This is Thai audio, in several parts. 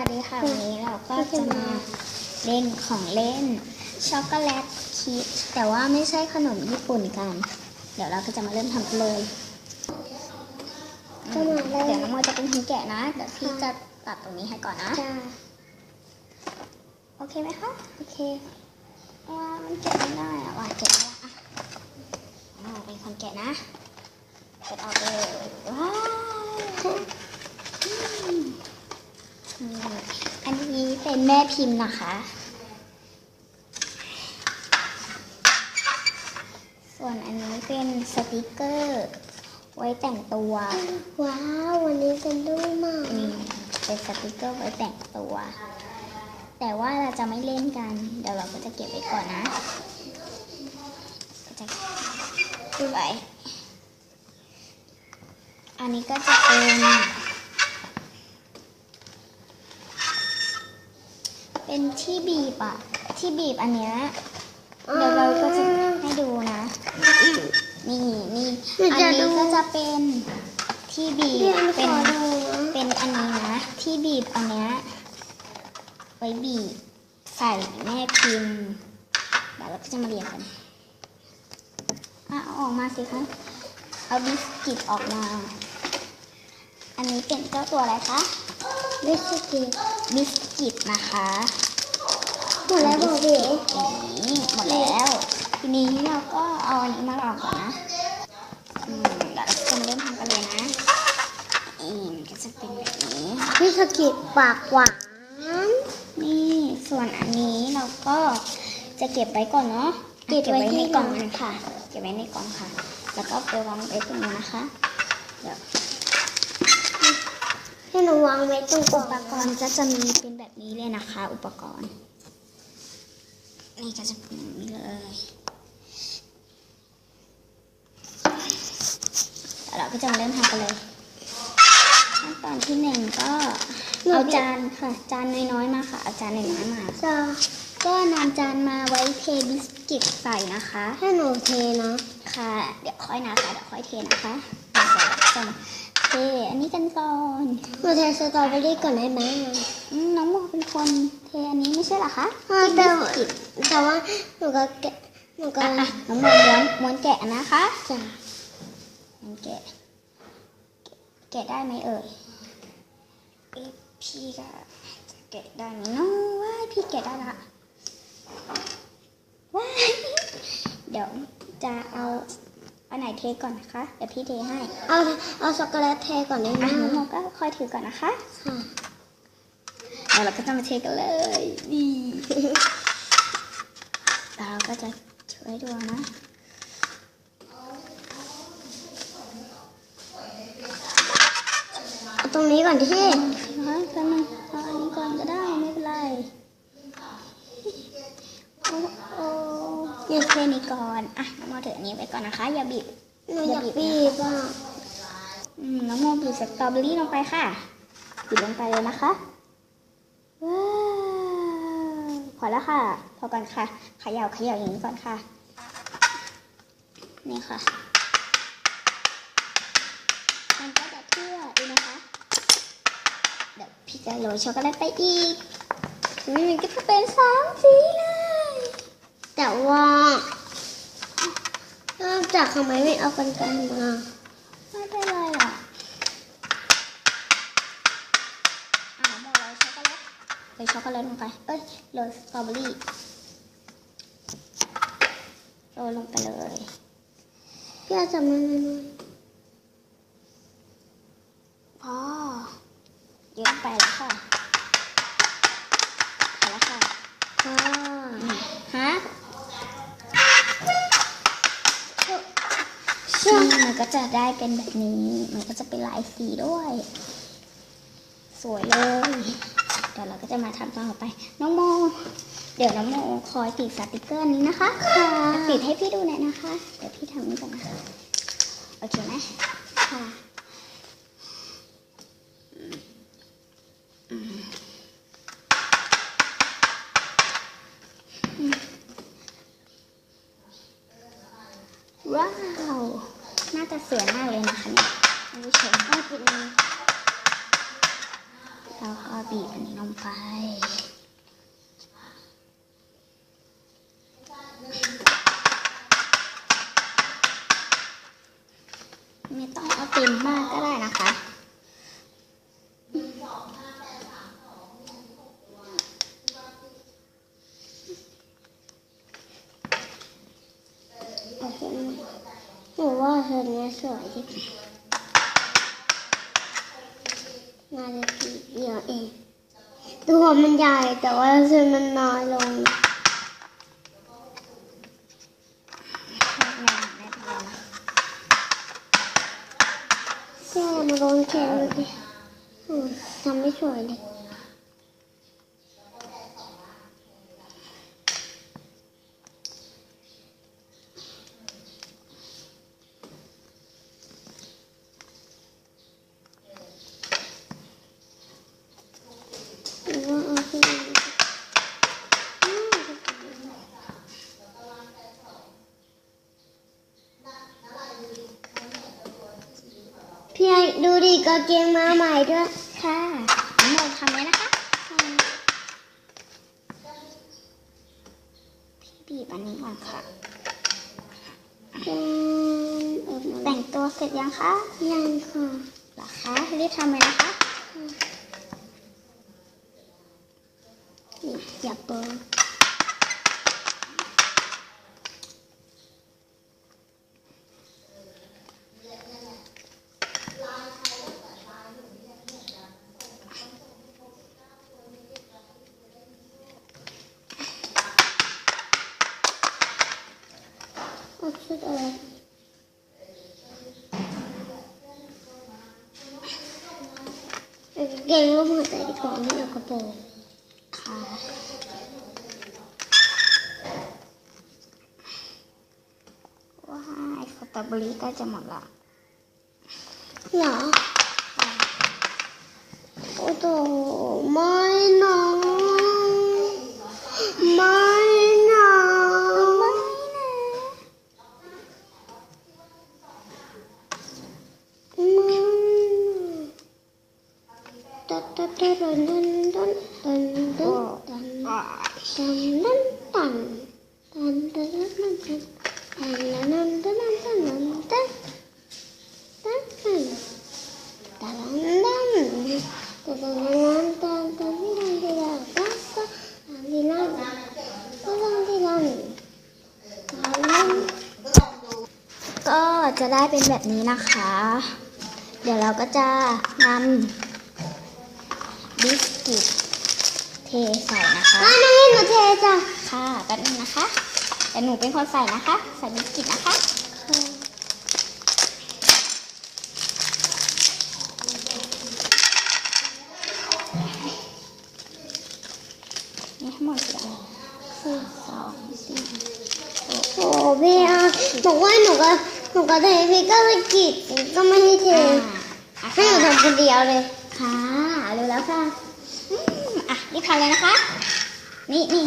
สวัสดีค่ะวันนี้เราก็จะมาเล่นของเล่นช็อกโกแลตคิดแต่ว่าไม่ใช่ขนมญี่ปุ่นกัน เดี๋ยวเราก็จะมาเริ่มทำกันเลยก็มาเลยเดี๋ยวน้องโมจะเป็นคนแกะนะเดี๋ยวพี่จะตัดตรงนี้ให้ก่อนนะจ้าโอเคไหมคะโอเคว่ามันแกะไม่ได้อะว่าแกะไม่ได้อะอ่าเป็นคนแกะนะเปิดออกเลยว้าวอืมอืมอันนี้เป็นแม่ พิมพ์นะคะ ส่วนอันนี้เป็นสติกเกอร์ ไว้แต่งตัว ว้าว วันนี้เป็นรูปใหม่อืมเป็นสติกเกอร์ไว้แต่งตัว แต่ว่าเราจะไม่เล่นกัน เดี๋ยวเราก็จะเก็บไว้ก่อนนะก็จะเก็บไว้อันนี้ก็จะเป็น เป็นที่บีบอะที่บีบอันเนี้ยเดี๋ยวเราก็จะให้ดูนะ นี่นี่อันนี้ก็จะเป็นที่บีเรียบนขเป็นอดูนะเป็นอันนี้นะ ที่บีบอันเนี้ยไว้บีบใส่แม่พิมพ์เดี๋ยวเราก็จะมาเรียนกันอะเอาออกมาสิคะเอาบิสกิตออกมา อันนี้เป็นเจ้าตัวอะไรคะบิสกิตบิสกิตนะคะ หมดแล้วบอกดิอย่างนี้หมดแล้ว ทีนี้เราก็เอาอันนี้มาลองก่อนนะอืมเดี๋ยวเราจะมาเริ่มทำกันเลยนะอืมก็จะเป็นแบบนี้บิสกิตปากหวานนี่ส่วนอันนี้เราก็จะเก็บไว้ก่อนเนาะเก็บไว้ในกล่องกันค่ะ เก็บไว้ในกล่องค่ะ แล้วก็ไปวางไว้ตรงนี้นะคะ เดี๋ยวให้หนูวางไว้ตรงกอุล่องปกรณ์ก็จะมีเป็นแบบนี้เลยนะคะ อุปกรณ์ นี่ก็จะเป็นแบบนี้เลยแล้วเราก็จะมาเริ่มทำกันเลยขั้นตอนที่หนึ่งก็เอาจานค่ะ จานน้อยๆมาค่ะเอาจานน้อยๆมาจ้าก็นำจานมาไว้เทบิสกิตใส่นะคะให้หนูเทนะค่ะ เดี๋ยวค่อยนะคะเดี๋ยวค่อยเทนะคะเดี๋ยว เราจะมาเทอันนี้กันก่อนหนูเทสตรอเบอรี่ก่อนได้ไหมอืมน้องโมเป็นคนเทอันนี้ไม่ใช่เหรอคะอ่าที่แต่บิสกิตแต่ว่าหนูก็แกะหนูก็อะอะน้องโมม้วนม้วนแกะนะคะจ้าม้วนแกะ แกะได้ไหมเอ่ยเอ๊ะพี่ก็จะแกะได้ไหมเน้องว้ายพี่แกะได้ละว้ายเดี๋ยวจะเอา อันไหนเทก่อนนะคะเดี๋ยวพี่เทให้ เอาเอาช็อกโกแลตเทก่อนได้ไหมอะน้องโมก็คอยถือก่อนนะคะค่ะเดี๋ยวเราก็จะมาเทกันเลยนี่แล้วเราก็จะช่วยดูนะเอาตรงนี้ก่อนที่เฮ้ยแป๊บนึงเอาอันนี้ก่อนก็ได้ไม่เป็นไรโอ้โอ้ เดี๋ยวเทนี้ก่อน อะน้องโมถืออันนี้ไว้ก่อนนะคะ อย่าบีบหนูอยากบีบอะอืมน้องโมบีบสตรอเบอรี่ลงไปค่ะบีบลงไปเลยนะคะว้าวพอแล้วค่ะ พอก่อนค่ะเขย่าเขย่าอย่างนี้ก่อนค่ะ นี่ค่ะ มันก็จะทั่วดูนะคะ เดี๋ยวพี่จะโรยช็อกโกแลตไปอีกอุ้ยมันก็จะเป็นสามสีเลย แต่ว่านอกจากทำไมไม่เอากันไกรมา ไม่เป็นไรหรอกอ่าโมโรยช็อกโกแลตโรยช็อกโกแลตลงไป เอ้ยโรยสตรอเบอรี่โรยลงไปเลยพี่อาจจะไม่ไก็จะได้เป็นแบบนี้ มันก็จะเป็นลายสีด้วย สวยเลย เดี๋ยวเราก็จะมาทำต่อไป น้องโม เดี๋ยวน้องโมคอยติดสติกเกอร์นี้นะคะ ค่ะ ติดให้พี่ดูหน่อยนะคะ เดี๋ยวพี่ทำนี่ก่อนนะคะ โอเคไหมค่ะ เราก็บีบนมลงไป ไม่ต้องเอาเต็มมากก็ได้นะคะหนูว่าเธอเนี้ยสวยที่ มาทีเดียวเองตัวมันใหญ่แต่ว่าเส้นมันน้อยลงแค่มาโดนแขนเลยทำไม่สวยเลย กางเกงมาใหม่ด้วยค่ะโมทำไหมนะคะพี่บีบอันนี้ก่อนค่ะแต่งตัวเสร็จยังคะ ยังค่ะหรอคะรีบทำเลยนะคะนี่อย่าเปิด เก่งก็พูดแต่ของไม่เอากระโปรงค่ะว้ายสตรอเบอรี่ก็จะหมดละเหรอโอ้โหไม่ ก็จะได้เป็นแบบนี้นะคะ เดี๋ยวเราก็จะนำ บิสกิตเทใส่นะคะอะน้องให้หนูเทจ้ะค่ะแป๊บนึงนะคะแต่หนูเป็นคนใส่นะคะ ใส่บิสกิตนะคะนี่ทั้งหมดกี่อันสี่สองสี่โอ้พี่อะบอกว่าหนูก็หนูก็เทพี่ก็ไปกรีดก็ไม่ให้เทอ่าให้หนูทำคนเดียวเลยค่ะเร็ว แล้วค่ะอืมอะรีบทำเลยนะคะ นี่นี่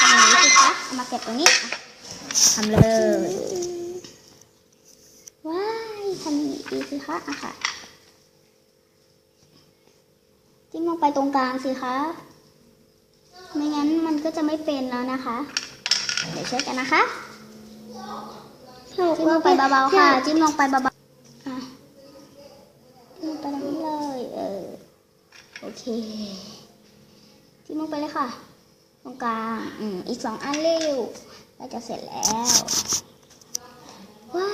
ทำอย่างนี้สิคะเอามาเก็บตรงนี้อะทำเลยว้ายทำอย่างนี้ดีสิคะอะค่ะจิ้มลงไปตรงกลางสิคะไม่งั้นมันก็จะไม่เป็นแล้วนะคะ เดี๋ยวช่วยกันนะคะจิ้มลงไปเบาๆค่ะ จิ้มลงไปเบาๆอะจิ้มลงไปตรงนี้เลย เออ โอเคจิ้มลงไปเลยค่ะ ตรงกลางอืมอีกสองอันเร็วก็จะเสร็จแล้ว ว้า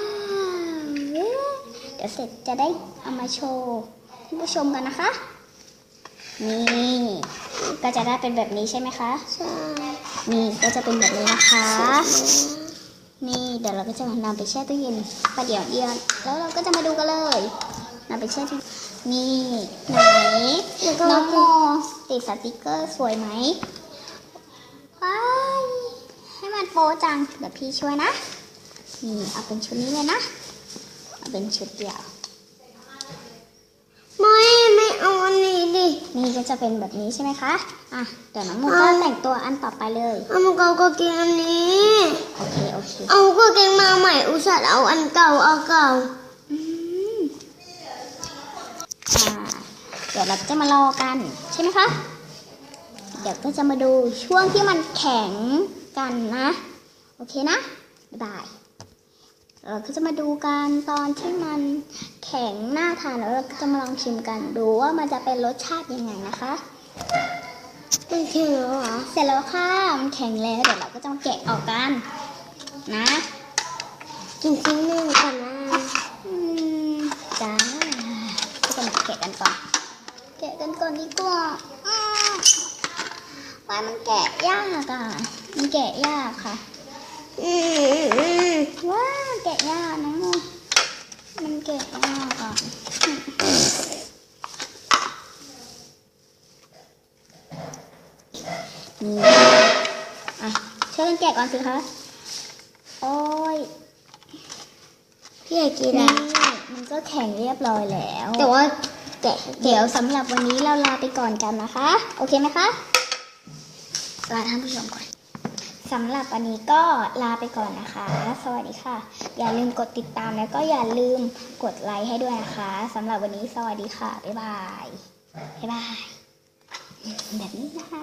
วเย้เดี๋ยวเสร็จจะได้เอามาโชว์ท่านผู้ชมกันนะคะ นี่ก็จะได้เป็นแบบนี้ใช่ไหมคะ ใช่ นี่ก็จะเป็นแบบนี้นะคะ นี่เดี๋ยวเราก็จะนำไปแช่ตู้เย็นประเดี๋ยวเดียว แล้วเราก็จะมาดูกันเลยนำไปแช่ตู้ นี่ไหนแล้วก็น้องโมติดสติกเกอร์สวยไหมว้ายให้มันโปะจัง เดี๋ยวพี่ช่วยนะ นี่เอาเป็นชุดนี้เลยนะ เอาเป็นชุดเดียว ไม่ไม่เอาอันนี้ดิ นี่ก็จะเป็นแบบนี้ใช่ไหมคะ อะ เดี๋ยวน้องโมก็แต่งตัวอันต่อไปเลย เอามาเกาก็กินอันนี้ โอเคโอเค เอาก็เกงมาใหม่อุตส่าห์เอาอันเก่าเอาเก่า เดี๋ยวยวเราจะมารอกันใช่ไหมคะ เดี๋ยวก็จะมาดูช่วงที่มันแข็งกันนะ โอเคนะ บ๊ายบายเราก็จะมาดูกันตอนที่มันแข็งหน้าทานแล้วเราก็จะมาลองชิมกันดูว่ามันจะเป็นรสชาติยังไงนะคะมันแข็งแล้วเหรอเสร็จแล้วค่ะมันแข็งแล้วเดี๋ยวเราก็จะมาแกะออกกัน นะกินชิ้นหนึ่งก่อนนะอืมจ้าก็จะมาแกะกันก่อน แกะกันก่อนดีกว่าอ้าววายมันแกะยากอะ มันแกะยากค่ะอืมอืมว้าวแกะยากนะมันแกะยากอะนี่อะช่วยกันแกะก่อนสิคะ โอ้ย พี่อยากกินนี่อะมันก็แข็งเรียบร้อยแล้ว แต่ว่า แกะเดี๋ยวสำหรับวันนี้เราลาไปก่อนกันนะคะ โอเคไหมคะลาท่านผู้ชมก่อนสำหรับวันนี้ก็ลาไปก่อนนะคะ สวัสดีค่ะ อย่าลืมกดติดตามแล้วก็อย่าลืมกดไลค์ให้ด้วยนะคะสำหรับวันนี้สวัสดีค่ะบ๊ายบายบ๊ายบายแบบนี้นะคะ